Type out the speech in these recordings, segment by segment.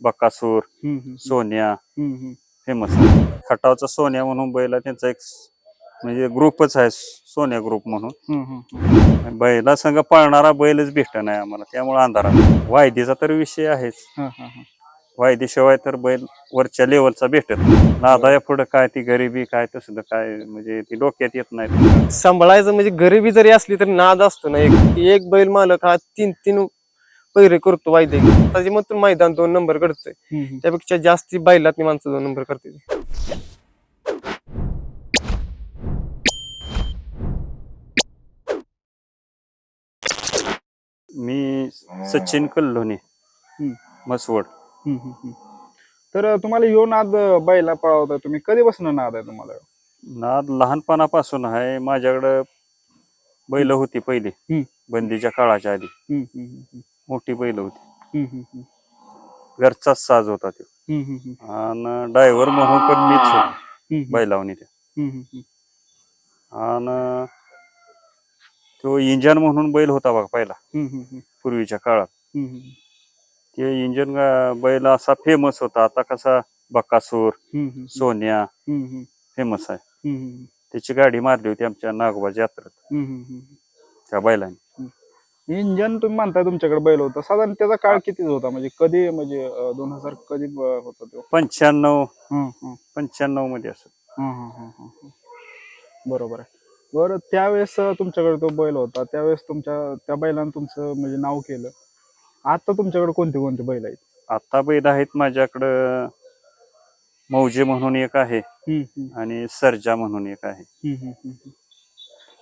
बकासूर सोन्या. फेमस खटावचा सोन्या म्हणून बैल त्यांचा एक म्हणजे ग्रुपच आहे सोन्या ग्रुप म्हणून. बैला संघ पळणारा बैलच भेटत नाही आम्हाला त्यामुळे अंधारा वायदीचा तर विषय आहेच. वायदीशिवाय तर बैल वरच्या लेवलचा भेटत. नादाया पुढं काय ती गरिबी काय तसलं काय म्हणजे ती डोक्यात येत नाही सांभाळायचं म्हणजे गरिबी जरी असली तरी नाद असतो ना एक एक बैल मालक हा तीन तीन पैरे करतो वायदे त्याची मग मैदान दोन नंबर करतोय. त्यापेक्षा जास्ती बैलात माणसं दोन नंबर करते मी सचिन कल्लोने हम्म. मसवड हम्म, हम्म, हम्म. तर तुम्हाला यो नाद बैला पळवता तुम्ही कधीपासून नाद आहे तुम्हाला नाद लहानपणापासून आहे माझ्याकडं बैल होती पहिली हम्म. बंदीच्या काळाच्या आधी हम्म, हम्म, हम्म, मोठी बैल होती. घरचाच साज होता तो. आणि ड्रायव्हर म्हणून पण मीच होतो. बैलावणी त्या. आणि तो इंजन म्हणून बैल होता बघा पहिला. पूर्वीच्या काळात. ते इंजन बैल असा फेमस होता आता कसा बकासूर. सोन्या. फेमस आहे. त्याची गाडी मारली होती आमच्या नागोबाच्या यात्रेत. त्या बैलाने इंजन तुम्ही म्हणताय तुमच्याकडे बैल होता. साधारण त्याचा काळ किती होता? म्हणजे कधी म्हणजे दोन हजार कधी ब- होता तो? पंच्याण्णव. पंच्याण्णवमध्ये असं. हं, हं, हं, हं, हं. बरोबर आहे. बरं त्यावेळेस अं, तुमच्याकडे तो बैल होता. त्यावेळेस तुमच्या त्या बैलानं तुमचं म्हणजे नाव केलं. आता तुमच्याकडे कोणते कोणते बैल आहेत? आता बैल आहेत माझ्याकडं मौजे म्हणून एक आहे आणि सर्जा म्हणून एक आहे.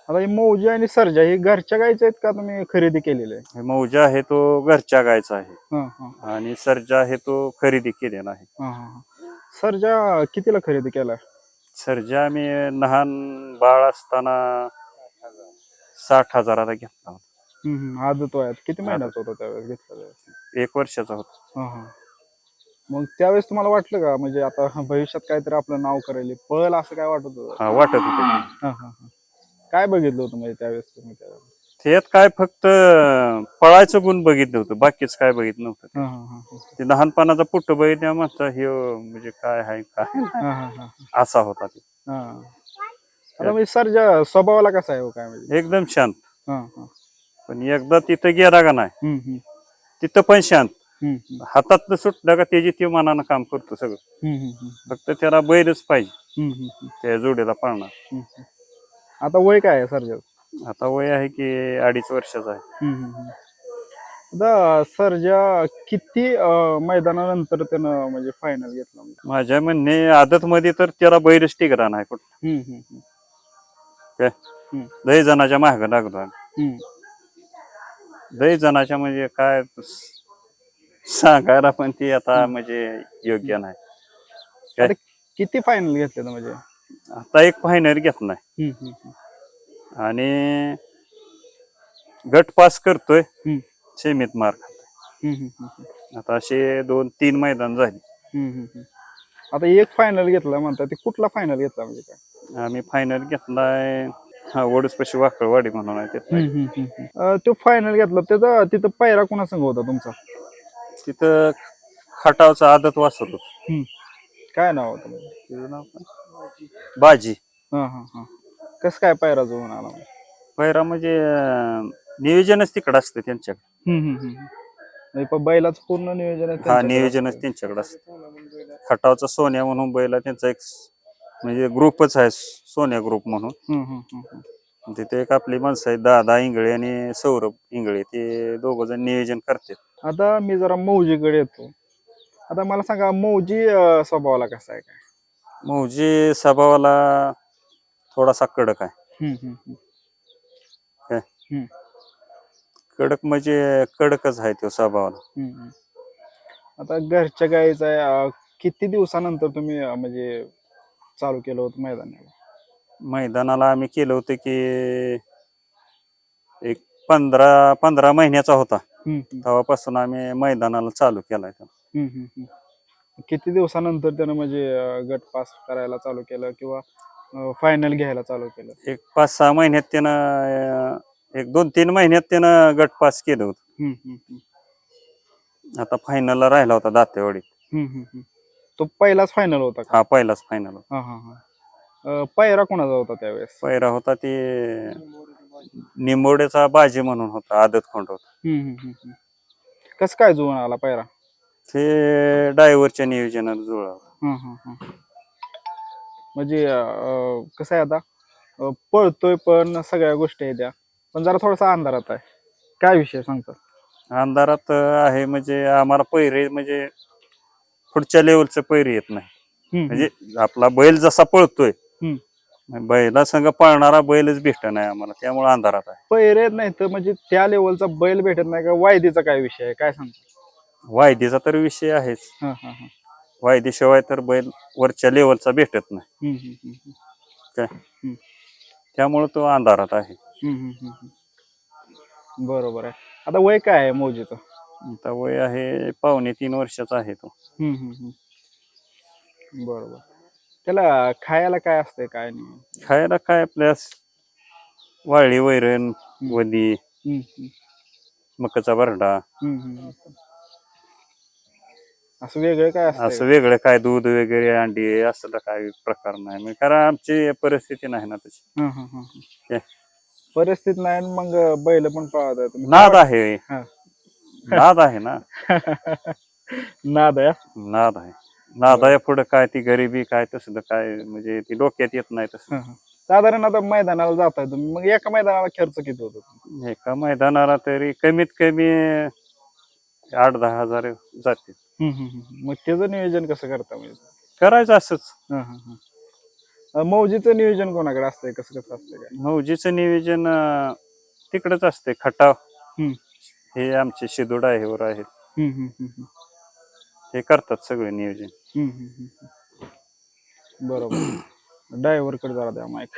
आता हे मौजी आणि सर्जा हे घरच्या गायचे आहेत का तुम्ही खरेदी केलेले आहे? हे मौजा आहे तो घरच्या गायचा आहे. हं, हं, आणि सर्जा आहे तो खरेदी केलेला आहे. हं, हं, हं. सर्जा कितीला खरेदी केला? सर्जा आम्ही लहान बाळ असताना साठ हजाराला घेतला होता. हं, हं. आदत वयात किती महिन्याचा होता त्यावेळेस घेतला एक वर्षाचा होता. हा, हा. मग त्यावेळेस तुम्हाला वाटलं का? म्हणजे आता भविष्यात काहीतरी आपलं नाव करेल पळल असं काय वाटत होतं? हा वाटत होते. हा, हा, हा. काय बघितलं होतं म्हणजे त्यावेळेस तुम्ही त्यावेळेस? त्यात काय फक्त पळायचं गुण बघितलं होतं बाकीच काय बघितलं नव्हतं. ते लहानपणाचा पुट्ट बघितल्या म्हणता हे म्हणजे काय आहे काय असा होता ते. आता म्हणजे सर्जा स्वभावाला कसा आहे हो काय म्हणजे? एकदम शांत. हा, हा. पण एकदा तिथं गेला का नाही हम्म, हम्म, तिथं पण शांत. हम्म, हम्म, हातातलं सुटलं का त्याची ते मनानं काम करतो सगळं. हम्म, हम्म, हम्म, फक्त त्याला बैलच पाहिजे. हम्म, हम्म, हम्म, त्या जोडीला पाळणार. हम्म, हम्म. आता वय काय आहे सर्जा आता वय आहे की अडीच वर्षाचा आहे. आता सर्जा किती अं, मैदानानंतर त्यानं म्हणजे फायनल घेतला म्हणजे? माझ्या म्हणणे आदत मध्ये तर त्याला बैलच टिकरा नाही कुठं. हम्म, हम्म, हम्म, काय हम्म. लय जणाच्या माग लागलो. आम्ही हम्म. लय जणाच्या म्हणजे काय सांगायला पण ती आता म्हणजे योग्य नाही? आता किती फायनल घेतले म्हणजे? आता एक फायनल घेत नाही हम्म, हम्म, हम्म. आणि गट पास करतोय हम्म. सेमीत मार खातोय. हम्म, हम्म, हम्म, आता असे दोन तीन मैदान झाली हम्म, हम्म, हम्म. आता एक फायनल घेतला म्हणतात ते कुठला फायनल घेतला म्हणजे काय आम्ही फायनल घेतलाय हा वडूसपाशी वाकळवाडी म्हणून आहे तिथं. अं, तो फायनल घेतला त्याचा तिथं पायरा कोणा संघ होता तुमचा तिथं खटावचा आदत वासर होत काय नाव होतं म्हणजे? नाव काय? बाजी हा हा हा कसं काय पायरा जुळून आला? पैरा म्हणजे अं, नियोजनच तिकडं असतं त्यांच्याकडे हम्म, हम्म, हम्म. म्हणजे पण बैलाचं पूर्ण नियोजन आहे हा त्यांच्याकडे नियोजनच. त्यांच्याकडे असतं खटावचा सोन्या म्हणून बैल त्यांचा एक स- म्हणजे ग्रुपच आहे सोन्या ग्रुप म्हणून हम्म, हम्म, हम्म, हम्म. तिथे एक आपली माणसं आहेत दादा इंगळे आणि सौरभ इंगळे ते दोघ जण नियोजन करतात आता मी जरा मौजीकडे येतो आता मला सांगा मौजी अं, स्वभावाला कसा आहे काय मौजी स्वभावाला थोडासा कडक आहे हम्म, हम्म, हम्म. काय? हम्म, कडक म्हणजे कडकच आहे तो स्वभावाला हम्म, हम्म. आता घरच्या गाईचा आहे, अं, किती दिवसानंतर तुम्ही अं, म्हणजे चालू केलं होतं मैदानाला मैदानाला आम्ही केलं होतं की एक पंधरा पंधरा महिन्याचा होता हम्म, हम्म, तेव्हापासून आम्ही मैदानाला चालू केलाय तो. हम्म, हम्म, हम्म. किती दिवसानंतर त्यानं म्हणजे अं, गट पास करायला चालू केलं किंवा फायनल घ्यायला चालू केलं? एक पाच सहा महिन्यात त्यानं अं, एक दोन तीन महिन्यात त्यानं गट पास केलं होतं. हम्म, हम्म, हम्म. आता फायनलला राहिला होता दातेवाडी हम्म, हम्म, हम्म. तो पहिलाच फायनल होता का? हा पहिलाच फायनल हा हा हा. अं, पायरा कोणाचा होता त्यावेळेस? पहिला होता ते निंबोड्याचा बाजी म्हणून होता आदत खोंड होता. हम्म, हम्म, हम्म, हम्म. कसं काय जुळून आला पायरा? ते डायव्हरच्या नियोजनात जुळा हं. म्हणजे अं, कसं आहे आता? अं, पळतोय पण सगळ्या गोष्टी आहेत त्या. पण जरा थोडासा अंधारात आहे. काय विषय सांगता? अंधारात आहे म्हणजे आम्हाला पैरे म्हणजे पुढच्या लेवलचं पैरे येत नाही. म्हणजे आपला बैल जसा पळतोय. बैला संग पळणारा बैलच भेटत नाही आम्हाला. त्यामुळे अंधारात आहे. पैरे नाही तर म्हणजे त्या लेवलचा बैल भेटत नाही का? वायदीचा काय विषय आहे? काय सांगता? वायदीचा तर विषय आहेच हं, हं, हं. वायदीशिवाय तर बैल वरच्या लेवलचा भेटत नाही हम्म, हम्म, हम्म, काय हम्म. त्यामुळे तो अंधारात आहे हम्म, हम्म, हम्म, हम्म. बरोबर आहे आता वय काय आहे मौजीचं आता वय आहे पावणे तीन वर्षाचा आहे तो हम्म, हम्म, हम्म. बरोबर त्याला खायला काय असतंय काय नाही खायला काय आपल्या वाळली वैरण वदी हम्म, हम्म. मकाचा भरडा हम्म, हम्म, हम्म. असं वेगळं काय असं वेगळं काय दूध वगैरे अंडी असं काय प्रकार नाही. म्हणजे कारण आमची परिस्थिती नाही ना तशी? परिस्थिती नाही आणि मग बैल पण पाहत आहे तुम्ही. नाद आहे. हा. नाद आहे ना. नाद आहे नाद आहे. नादाया पुढे काय ती गरिबी काय तसलं काय म्हणजे ती डोक्यात येत नाही तसं. हा, हा. साधारण आता मैदानाला जाताय तुम्ही. मग एका मैदानाला खर्च किती होतो? एका मैदानाला तरी कमीत कमी आठ दहा हजार जाते हम्म, हम्म, हम्म. मग त्याचं नियोजन कसं करता म्हणजे करायचं असंच हा, हा, हा. अं, मौजीचं नियोजन कोणाकडे असतंय कसं कसं असतंय काय मौजीचं नियोजन अं, तिकडंच असते खटाव हम्म. हे आमचे शिदोड आहे वर आहेत हम्म, हम्म, हम्म, हम्म. ते करतात सगळे नियोजन हम्म, हम्म, हम्म. बरोबर ड्रायव्हरकडे जरा द्या माईक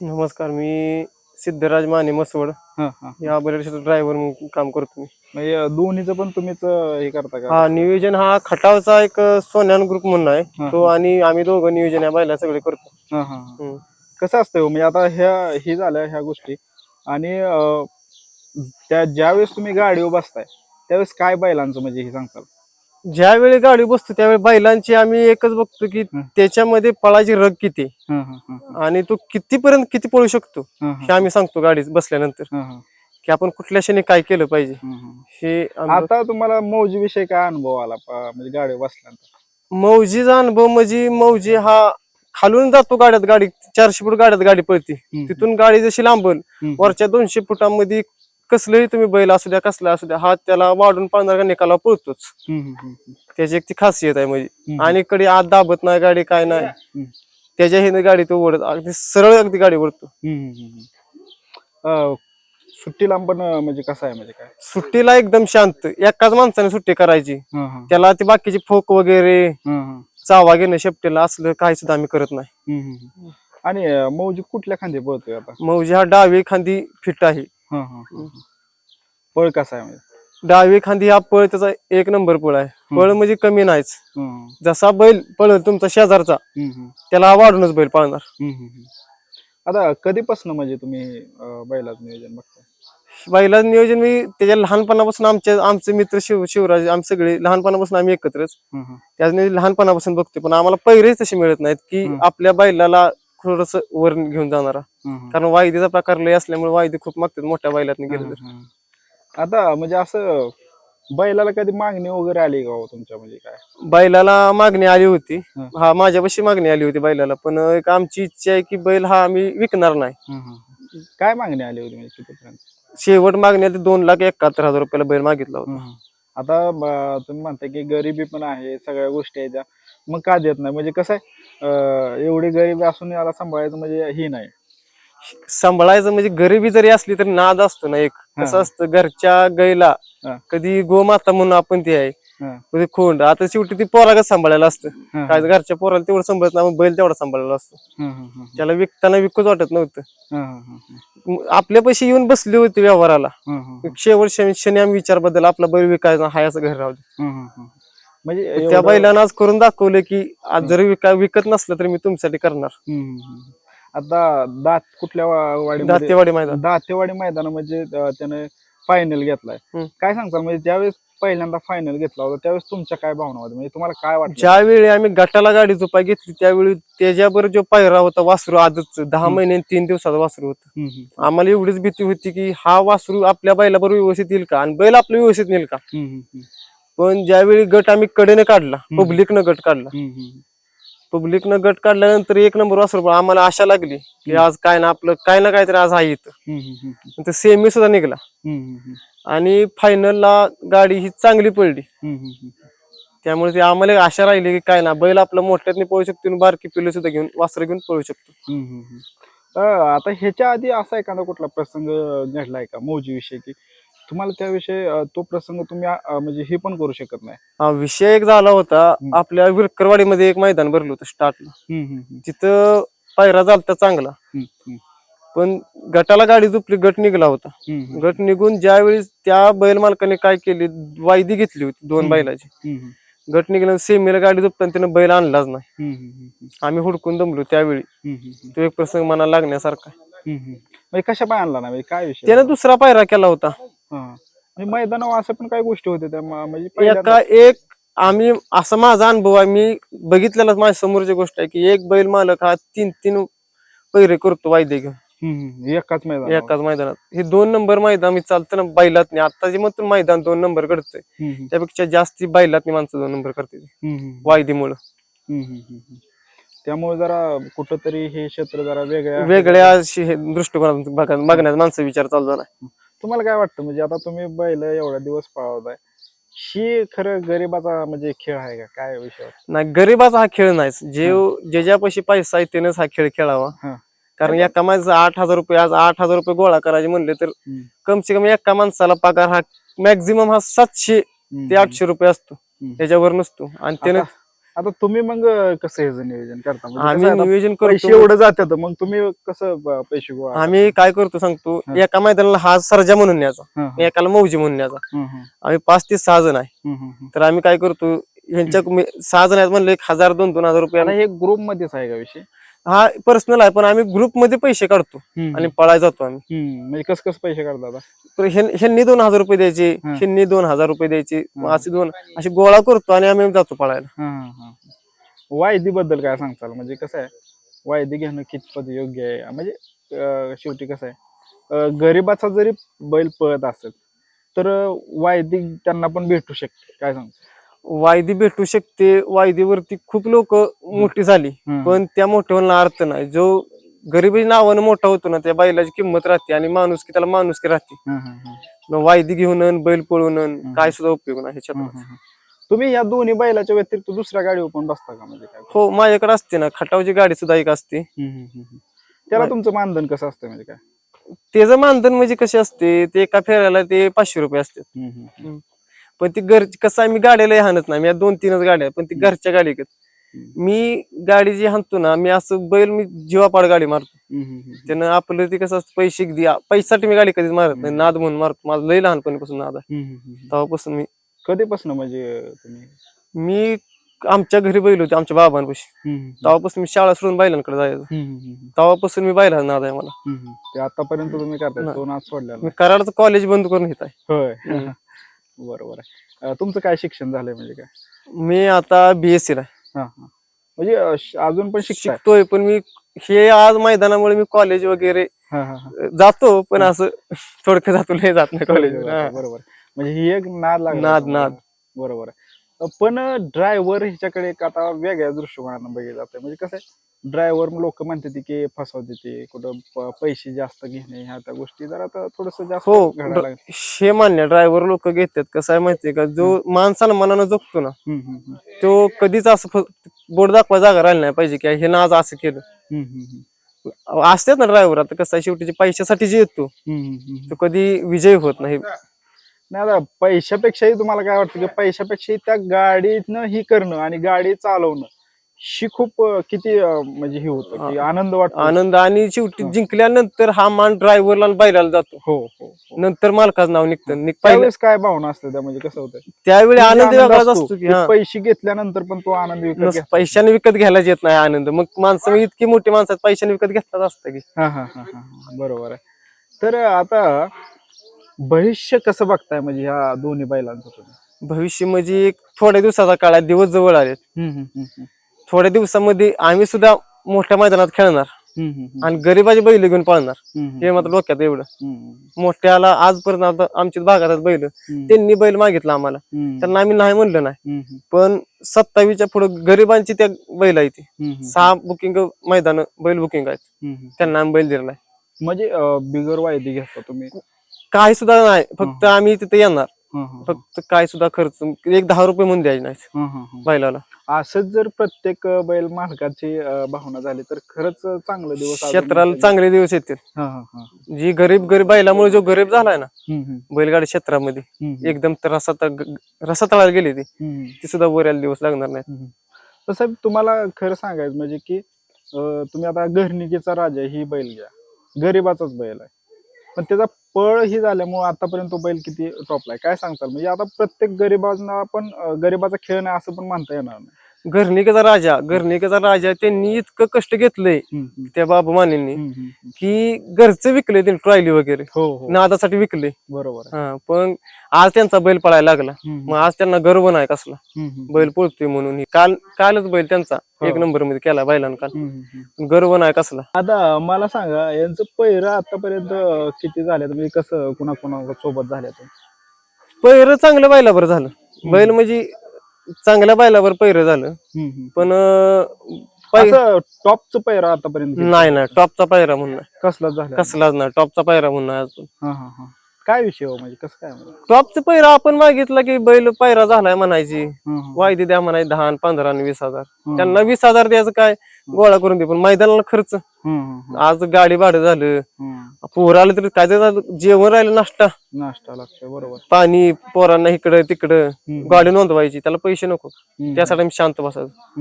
नमस्कार मी सिद्धराज माने मसवड हा हा या बरेच ड्रायव्हर म्हणून काम करतो मी म्हणजे दोन्हीचं पण तुम्हीच अं, हे करता का हा नियोजन हा खटावचा एक सोन्यान ग्रुप म्हणून आहे तो आणि आम्ही दोघं नियोजन या बायला सगळे करतो हा हा हा. हम्म. कसं असतं हो? म्हणजे आता ह्या ही झाल्या ह्या गोष्टी आणि अं, त्या ज्यावेळेस तुम्ही गाडीवर बसताय त्यावेळेस काय बैलांचं म्हणजे हे सांगताल ज्यावेळी गाडी बसतो त्यावेळी बैलांची आम्ही एकच बघतो की. त्याच्यामध्ये पळाची रग किती? आणि तो कितीपर्यंत किती पळू शकतो? हा, आम्ही सांगतो गाडी बसल्यानंतर. की आपण कुठल्या क्षणी काय केलं पाहिजे? हा, आता तुम्हाला मौजी विषयी काय अनुभव आला म्हणजे गाडीवर बसल्यानंतर? मौजीचा अनुभव म्हणजे मौजी हा खालून जातो गाड्यात गाडी चारशे फूट गाड्यात गाडी पळते. तिथून गाडी जशी लांबल वरच्या दोनशे फुटामध्ये कसलंही तुम्ही बैल असू द्या कसला असू द्या हा त्याला वाढून पाळणारा निकाला पळतोच. त्याची एक ती खासियत आहे म्हणजे. आणि कडे आत दाबत नाही गाडी काय नाही. त्याच्या ह्याने गाडी तो ओढत अगदी सरळ अगदी गाडी ओढतो. सुट्टीला पण म्हणजे कसं आहे म्हणजे काय? सुट्टीला एकदम शांत. एकाच माणसाने सुट्टी करायची. हा, हा, त्याला ती बाकीची फोक वगैरे हा, हा. चावा घेणं शेपटीला असलं काही सुद्धा आम्ही करत नाही. आणि मौजी कुठल्या खांदी पळतोय आता? मौजी हा डावी खांदी फिट आहे. हा, हा, हा, हा. पळ कसा आहे म्हणजे डावी खांदी हा पळ त्याचा एक नंबर पळ आहे पळ म्हणजे कमी नाहीच. जसा बैल पळल तुमचा शेजारचा हम्म, हम्म. त्याला वाढूनच बैल पळणार हम्म, हम्म, हम्म. आता कधीपासून म्हणजे तुम्ही अं, बैलाचं नियोजन बघताय बैलाचं नियोजन मी त्याच्या लहानपणापासून आमच्या आमचे मित्र शिव शिवराज आम्ही सगळे लहानपणापासून आम्ही एकत्रच हम्म, हम्म. त्याने लहानपणापासून बघतो पण आम्हाला पैरेच तसे मिळत नाहीत की हम्म. आपल्या बैलाला थोडस वर घेऊन जाणारा. कारण वायदीचा प्रकार लय असल्यामुळे वायदी खूप मागतात मोठ्या बैलात गेलं तर. आता म्हणजे असं बैलाला कधी मागणी वगैरे आली का हो तुमच्या म्हणजे काय? बैलाला मागणी आली होती. हं. माझ्यापाशी मागणी आली होती बैलाला. पण एक आमची इच्छा आहे की बैल हा आम्ही विकणार नाही. काय मागणी आली होती म्हणजे कितीपर्यंत? शेवट मागणी आली दोन लाख एकाहत्तर हजार रुपयाला बैल मागितला होता. आता ब- तुम्ही म्हणताय की गरिबी पण आहे सगळ्या गोष्टी आहेत मग का देत नाही? म्हणजे कसं आहे एवढी गरिबी असून याला सांभाळायचं म्हणजे ही नाही. सांभाळायचं म्हणजे गरिबी जरी असली तरी नाद असतो ना एक. कसं. असतं घरच्या गाईला हा. कधी गोमाता म्हणून आपण ती आहे. कधी खोंड. आता शेवटी ती पोरागच सांभाळायला असतं. काय घरच्या पोराला तेवढं सांभाळत नाही मग बैल तेवढा सांभाळायला असतो. त्याला विकताना विकूच वाटत नव्हतं. मग आपल्यापाशी येऊन बसले होते व्यवहाराला. शेवट शनी आम्ही विचारबद्दल आपला बैल विकायचा हाय असं घर राहू दे. हा. म्हणजे त्या बैलानं आज करून दाखवलं की आज जर विका विकत नसलं तर मी तुमच्यासाठी करणार. आता दात कुठल्या वा- वाडीमध्ये दातेवाडी मैदान. दातेवाडी मैदान म्हणजे त्याने फायनल घेतलाय. काय सांगताल? म्हणजे ज्यावेळेस पहिल्यांदा फायनल घेतला होता त्यावेळेस तुमच्या काय भावना होत्या? म्हणजे तुम्हाला काय वाटलं? ज्यावेळी आम्ही गटाला गाडी झोपा घेतली त्यावेळी त्याच्यावर जो पायरा होता वासरू आजच दहा. महिने तीन दिवसाचा वासरू होता. आम्हाला एवढीच भीती होती की हा वासरू आपल्या बैलाबरोबर व्यवस्थित येईल का? आणि बैल आपलं व्यवस्थित नेईल का? पण ज्यावेळी गट आम्ही कडेने काढला. पब्लिकनं गट काढला. पब्लिकनं गट काढल्यानंतर एक नंबर वासरू पण आम्हाला आशा लागली की. आज काय ना आपलं काय ना काहीतरी आज आहे इथं. हम्म, हम्म, हम्म, पण ते सेमी सुद्धा निघाला. आणि फायनलला गाडी ही चांगली पडली. त्यामुळे ते आम्हाला आशा राहिली की काय ना बैल आपलं मोठ्यातनी पळू शकतो बारकी पिल्लू सुद्धा घेऊन वासरं घेऊन पळू शकतो. आता ह्याच्या आधी असा एखादा कुठला प्रसंग घडलाय का? मौजी विषयी की तुम्हाला त्याविषयी अं, तो प्रसंग तुम्ही अं, म्हणजे हे पण करू शकत नाही. हा विषय एक झाला होता. आपल्या विरकरवाडीमध्ये एक मैदान भरलं होतं स्टार्टला हम्म, हम्म, हम्म, तिथं पायरा झालता चांगला. हम्म, हम्म, पण गटाला गाडी झोपली गट निघाला होता. हम्म, हम्म, गट निघून ज्यावेळी त्या बैल मालकाने काय केली वायदी घेतली होती दोन हम्म. बैलाची. हम्म, हम्म, गट निघाला सेमीला गाडी झोपताना त्यानं बैल आणलाच नाही. हम्म, हम्म, हम्म, आम्ही हुडकून दमलो त्यावेळी. हम्म, हम्म, तो एक प्रसंग मनाला लागण्यासारखा आहे. हम्म, हम्म. म्हणजे कशा पाय आणला ना म्हणजे काय विषय? त्यानं दुसरा पायरा केला होता. म्हणजे मैदानावर असं पण काही गोष्टी होत्या त्या म- म्हणजे पहिल्यांदा- एका एक आम्ही असा माझा अनुभव आहे मी बघितलेला माझ्या समोरची गोष्ट आहे की एक बैल मालक हा तीन तीन पैरे करतो वायदे घेऊन. हम्म, हम्म. एकाच मैदान एकाच मैदानात. हे दोन नंबर मैदान मी चालतं ना बैलात नाही आता जे म्हणतो मैदान दोन नंबर घडतंय त्यापेक्षा जास्ती बैलात माणसं दोन नंबर करते वायदीमुळं. त्यामुळे जरा कुठंतरी हे क्षेत्र जरा वेगळ्या वेगळ्या अशी हे दृष्टिकोनातून बघा- बघण्याचा माणसं विचार चालू झाला तुम्हाला काय वाटतं? म्हणजे आता तुम्ही बैल एवढा दिवस पळवताय ही खरं गरीबाचा म्हणजे खेळ आहे का? काय विषय? नाही गरीबाचा हा खेळ नाहीच. जे ज्याच्यापाशी पैसा आहे त्यानेच हा खेळ खेळावा. कारण एका माणसाचा आठ हजार रुपये आज आठ हजार रुपये गोळा करायचे म्हणले तर हम्म. कम से कम एका माणसाला पगार हा मॅक्झिमम हा सातशे ते आठशे रुपये असतो. त्याच्यावर नसतो. आणि त्याने आता तुम्ही मग कसं ह्याचं नियोजन करता? म्हणजे आम्ही कसं आहे आता नियोजन पैसे करतो एवढं जातात मग तुम्ही कसं ब- पैसे गोळा? आम्ही काय करतो सांगतो. एका मैदानाला हा सर्जा म्हणून न्यायचा. हं, हं, एकाला मौजी म्हणून न्यायचा. हं, हं, आम्ही पाच ते सहा जण आहे. हं, हं, हं. तर आम्ही काय करतो ह्यांच्या मी- सहा जण आहेत म्हणलं एक हजार दोन दोन हजार रुपये हे ग्रुप मध्येच आहे का विषय? हा पर्सनल आहे पण आम्ही ग्रुपमध्ये पैसे काढतो आणि पळायला जातो आम्ही. हम्म, म्हणजे कसं कसं पैसे काढता आता? तर ह्यां- ह्यांनी दोन हजार रुपये द्यायचे हा. ह्यांनी दोन हजार रुपये द्यायचे मग. असे दोन असे गोळा करतो आणि आम्ही जातो पळायला. हं, हं, हं. वायदी बद्दल काय सांगताल? म्हणजे कसं आहे? वायदी घेणं कितपत योग्य आहे? म्हणजे अं, शेवटी कसं आहे? अं, गरीबाचा जरी बैल पळत असेल तर वायदी त्यांना पण भेटू शकते. काय सांगतो वायदी भेटू शकते. वायदीवरती खूप लोक मोठी झाली. पण त्या मोठ्या होण्याला अर्थ नाही. जो गरिबी नावानं मोठा होतो ना त्या बैलाची किंमत राहते आणि माणूस की त्याला माणूस की राहते वायदी घेऊन बैल पळून काय सुद्धा उपयोग नाही ह्याच्यात तुम्ही या दोन्ही बैलाच्या व्यतिरिक्त दुसऱ्या गाडीवर पण बसता का म्हणजे काय? हो माझ्याकडे असते ना. खटावची गाडी सुद्धा एक असते. त्याला तुमचं मानधन कसं असतं म्हणजे काय? त्याचं मानधन म्हणजे कसे असते? ते एका फेऱ्याला ते पाचशे रुपये असते पण ती घर कसं आहे मी गाड्याला हाणत नाही. मी या दोन तीनच गाड्या पण ती घरच्या गाडी. मी गाडी जी हाणतो ना मी असं बैल मी जीवापाड गाडी मारतो. त्यानं आपलं ते कसं असतं पैसे द्या पैशासाठी मी गाडी कधीच मारत नाही. नाद म्हणून मारतो. माझं लई लहानपणीपासून नाद आहे. तेव्हापासून मी कधीपासून म्हणजे मी आमच्या घरी बैल होते आमच्या बाबांपाशी. तेव्हापासून मी शाळा सोडून बैलांकडे जायचो. तेव्हापासून मी बैला नाद आहे मला. आतापर्यंत तुम्ही मी कराडचं कॉलेज बंद करून घेत आहे. बरोबर आहे. अं, तुमचं काय शिक्षण झालंय म्हणजे काय? मी आता बीएससी ला हा हा. म्हणजे अं, श- अजून पण शिकताय? शिकतोय पण मी हे आज मैदानामुळे मी कॉलेज वगैरे हा, हा, हा. जातो पण असं थोडक्यात जातो लय जात नाही कॉलेज बरोबर म्हणजे ही एक नाद लागला नाद, तुम्हाला. नाद. बरोबर आहे. पण ड्रायव्हर ह्याच्याकडे एक आता वेगळ्या दृष्टिकोनानं बघितलं जातं म्हणजे कसं आहे ड्रायव्हर लोक म्हणतात की फसवते ते कुठं पैसे जास्त घेणे ह्या त्या गोष्टी जरा थोडस जास्त हो घडायला लागलं. हे मान्य ड्रायव्हर लोक घेतात कसं आहे माहितीये का जो माणसानं मनानं जगतो ना हम्म, हम्म, हम्म. तो कधीच असं फ- बोट दाखवा जागा राहिला नाही पाहिजे की हे ना आज असं केलं हम्म, हम्म, हम्म. असतात ना ड्रायव्हर आता कसं आहे शेवटी जे पैशासाठी जे येतो हम्म, हम्म, हम्म. तो कधी विजय होत नाही नाही आता पैशापेक्षाही तुम्हाला काय वाटतं की पैशापेक्षाही त्या गाडीनं ही करणं आणि गाडी चालवणं ही खूप किती म्हणजे हे होतं की आनंद वाटतो. आनंद आणि शेवटी. जिंकल्यानंतर हा मान ड्रायव्हरला बैलाला जातो. हो हो हो. नंतर मालकाचं नाव निघतं. निघ- पहिलं- त्यावेळेस काय भावना असते त्या म्हणजे कसं होतं? त्यावेळी आनंद वेगळाच असतो. की पैसे घेतल्यानंतर पण तो आनंद. पैशाने विकत घ्यायला येत नाही आनंद. मग माणसं इतकी मोठी माणसं आहेत, पैशाने विकत घेतलाच असतं की. बरोबर आहे. तर आता भविष्य कसं बघताय म्हणजे ह्या दोन्ही बैलांचं तुम्ही? भविष्य म्हणजे एक थोड्या दिवसाचा काळात दिवस जवळ आलेत. हम्म, हम्म, हम्म, थोड्या दिवसामध्ये आम्ही सुद्धा मोठ्या मैदानात खेळणार हम्म, हम्म, आणि गरीबाची बैल घेऊन पळणार. हम्म, हे मात्र डोक्यात एवढं. हम्म, मोठ्याला आजपर्यंत आता आमच्या भागात बैल. हम्म, त्यांनी बैल मागितला आम्हाला. हम्म, त्यांना आम्ही नाही म्हणलं नाही. हम्म, पण सत्तावीसच्या पुढे गरिबांची त्या बैल आहे ती. हम्म, सहा बुकिंग मैदान बैल बुकिंग आहेत. हम्म, हम्म. त्यांना आम्ही बैल दिलेला आहे. म्हणजे बिगर वायदी घेता तुम्ही. काही सुद्धा नाही फक्त आम्ही तिथे येणार. फक्त काय सुद्धा खर्च एक दहा रुपये म्हणून द्यायचे नाही. बैलाला असंच जर प्रत्येक बैल मालकाची भावना झाली तर खरंच चांगलं दिवस क्षेत्राला. चांगले दिवस येतील. जी गरीब गरीब बैलामुळे जो गरीब झालाय ना बैलगाडी क्षेत्रामध्ये. एकदम तर रसा रसा तळायला गेली ती. ती सुद्धा बोरायला दिवस लागणार नाही. तर साहेब तुम्हाला खरं सांगायचं म्हणजे की तुम्ही आता घरनिकीचा राजा ही बैल घ्या गरीबाचाच बैल आहे पण त्याचा पळ ही झाल्यामुळे आतापर्यंत तो बैल किती टॉपला आहे? काय सांगताल? म्हणजे आता प्रत्येक गरीबांना पण गरिबाचा गरीबाचा खेळ नाही असं पण म्हणता येणार नाही. घरनिकेचा राजा घरनिकेचा राजा त्यांनी इतकं कष्ट घेतलंय त्या बाबू मानेंनी. की घरचं विकले त्यांनी ट्रॉयली वगैरे. हो हो. नादासाठी विकले बरोबर हा पण आज त्यांचा बैल पळायला लागला. मग आज त्यांना गर्व नाही कसला. बैल पळतोय म्हणून. काल कालच बैल त्यांचा एक हो. नंबरमध्ये केला बैलानं काल. गर्व नाही कसला. आता मला सांगा यांचं पहिरं आतापर्यंत किती झाले म्हणजे कसं कुणा कुणा सोबत झाले पैर चांगलं बैलावर झालं. बैल म्हणजे चांगल्या बैलावर पैर झालं पण टॉपचं पहिरं आतापर्यंत? नाही ना टॉपचा पायरा म्हणून नाही. कसलाच झाला कसलाच नाही टॉपचा पायरा म्हणून नाही अजून हा हा हा काय विषय हो म्हणजे? कसं काय म्हणजे? टॉपचा पैरा आपण मागितला की बैल पायरा झालाय म्हणायची. हं, हं, वायदी द्या म्हणायची दहा आणि पंधरा आणि वीस हजार. त्यांना वीस हजार द्यायचं काय? गोळा करून दे पण मैदानाला खर्च. हं, हं, हं, आज गाडी भाडं झालं. हं. पोर आलं तरी काय जेवण राहिलं नाश्ता. नाश्ता लागतोय बरोबर. पाणी पोरांना इकडं तिकडं. हं, गाडी नोंदवायची त्याला पैसे नको. हं, त्यासाठी आम्ही शांत बसायचो.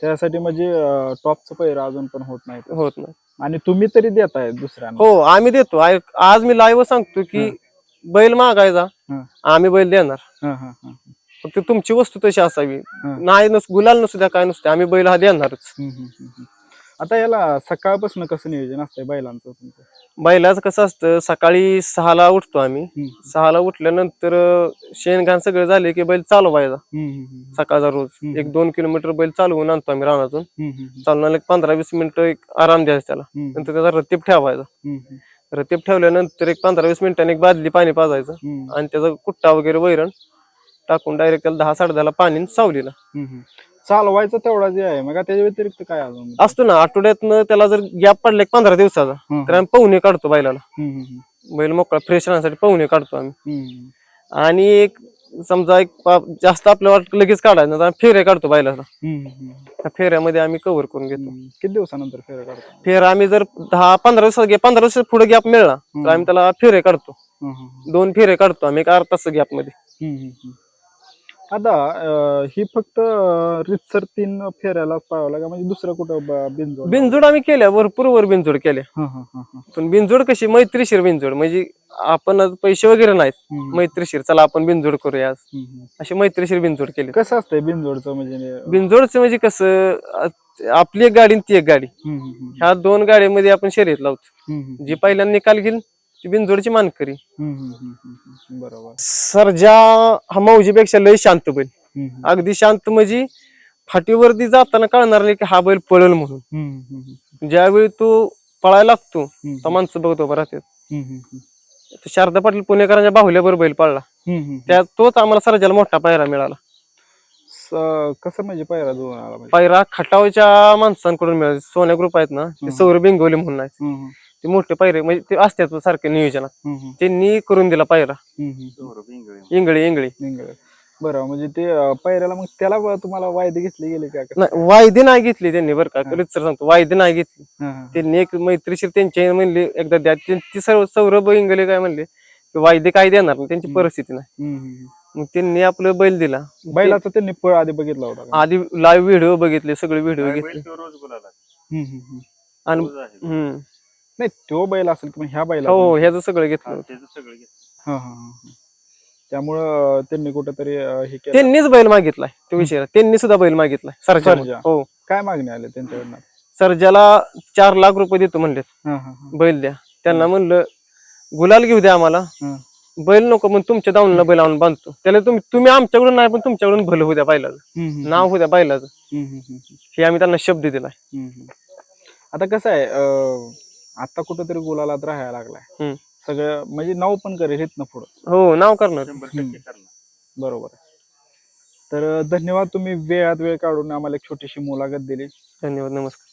त्यासाठी म्हणजे टॉपचं पहिरं अजून पण होत नाही होत नाही. आणि तुम्ही तरी देताय दुसऱ्यांना. हो आम्ही देतो. आय- आज मी लाईव्ह सांगतो की बैल मागायचा. हं. आम्ही बैल देणार. हं, हं, हं, फक्त तुमची वस्तू तशी असावी. हं. नाही नस गुलाल नसू द्या काय नसू द्या आम्ही बैल हा देणारच. हं, हं, हं, हं. आता याला सकाळपासून कसं नियोजन असतंय बैलांचं तुमचं? बैलाचं कसं असतं सकाळी सहाला उठतो आम्ही. सहाला उठल्यानंतर अं, शेणघाण सगळं झाले की बैल चालवायचा सकाळचा रोज. एक दोन किलोमीटर बैल चालवून आणतो आम्ही रानातून. चालून आलं पंधरा वीस मिनिटं एक आराम द्यायचा त्याला. नंतर त्याचा रतीब ठेवायचा. रतीब ठेवल्यानंतर एक पंधरा वीस मिनिटांनी एक बादली पाणी पाजायचं. आणि त्याचा कुट्टा वगैरे वैरण टाकून डायरेक्ट त्याला दहा साडे दहाला पाणी आणि सावलीला. चालवायचं तेवढा जे आहे मग त्याच्या व्यतिरिक्त काय अजून? असतो ना आठवड्यातनं त्याला जर गॅप पडला एक पंधरा दिवसाचा तर आम्ही पवने काढतो बैलाला. बैल मोकळा फ्रेश राहण्यासाठी पवने काढतो आम्ही. आणि एक समजा एक पा- जास्त आपल्याला वाटतं लगेच काढायचं नाही तर आम्ही फेरे काढतो बैलाला. हम्म, हम्म, त्या फेऱ्यामध्ये आम्ही कव्हर करून घेतो. हम्म. किती दिवसानंतर फेऱ्या काढतो? फेर आम्ही जर दहा पंधरा दिवसात पंधरा दिवसात पुढे गॅप मिळाला तर आम्ही त्याला फेरे काढतो. हम्म, हम्म, दोन फेरे काढतो आम्ही एक अर्धा तास गॅपमध्ये. हम्म, हम्म, हम्म. आता ही फक्त रितसर तीन फेऱ्याला पाहावं का म्हणजे दुसरं कुठं बिनजोड बिनजोड आम्ही केल्या भरपूर वर बिनजोड केल्या. हं, हं, हं, हं. पण बिनजोड कशी? मैत्रीशीर बिनजोड. म्हणजे आपण पैसे वगैरे नाहीत. मैत्रीशीर चला आपण बिनजोड करूया. अशी मैत्रीशीर बिनजोड केली. कसं असतंय बिनजोडचं म्हणजे? बिनजोडचं म्हणजे कसं आपली एक गाडी आणि ती एक गाडी. ह्या दोन गाड्यांमध्ये आपण शर्यत लावतो. जी पहिल्यांदा निकाल घेईल ती बिनजोडची मानकरी. बरोबर. सरजा हा मौजीपेक्षा लय शांत बैल. अगदी शांत म्हणजे फाटीवरती जाताना कळणार नाही की हा बैल पळल म्हणून. ज्यावेळी तो पळायला लागतो तर माणसं बघतो उभं राहतात. शारदा पाटील पुणेकरांच्या बाहुल्याबरोबर बैल पळला. त्या तोच आम्हाला सरजाला मोठा पायरा मिळाला. कसं म्हणजे दोन आला म्हणजे? पायरा खटावच्या माणसांकडून मिळाला. सोन्या ग्रुप आहेत ना ते. सौर बेंगोली म्हणून आहेत. ते मोठे पायरे म्हणजे ते असतात सारखे नियोजनात त्यांनी करून दिला पायरा हम्म. इंगळी इंगळी. बरं म्हणजे ते अं, पहिल्याला मग त्याला तुम्हाला वायदे घेतली गेली का? नाही वायदे नाही घेतली त्यांनी बरं का हा. सर सांगतो वायदे नाही घेतली त्यांनी एक मैत्रीशीर त्यांचे म्हणले एकदा द्या ते- सर्व सौरभ इंगले काय म्हणले की वायदे काय देणार नाही त्यांची. परिस्थिती नाही. मग त्यांनी आपलं बैल दिला बैलाचा त्यांनी पळ आधी बघितला होता? आधी लाईव्ह व्हिडिओ बघितले सगळे व्हिडिओ घेतले. आणि हम्म. नाही तो बैल असेल की मग ह्या बैला हो ह्याचं सगळं घेतलं होतं. त्यामुळं त्यांनी कुठेतरी अं, हे केलं. त्यांनीच बैल मागितलाय तो विषय त्यांनी सुद्धा बैल मागितलाय सरजा सर्जा. हो. काय मागणी आले त्यांच्याकडनं? सरजाला चार लाख रुपये देतो म्हणले हं, हं, हं. बैल द्या. त्यांना म्हणलं गुलाल घेऊ द्या आम्हाला. हं. बैल नको मग तुमच्या दावणीला बैल आणून बांधतो. त्याला तुम्ही तुम्ही आमच्याकडून नाही पण तुमच्याकडून भलं होऊ द्या बैलाचं. हम्म, हम्म, नाव होऊ द्या बैलाचं. हम्म, हम्म, हम्म, हे आम्ही त्यांना शब्द दिलाय. हम्म, हम्म. आता कसं आहे अं, आता कुठंतरी गुलालात राहायला लागलाय. सगळं म्हणजे नाव पण करेल ना पुढं. हो नाव करणार. बरोबर आहे. तर धन्यवाद तुम्ही वेळात वेळ काढून आम्हाला एक छोटीशी मुलाखत दिली. धन्यवाद नमस्कार.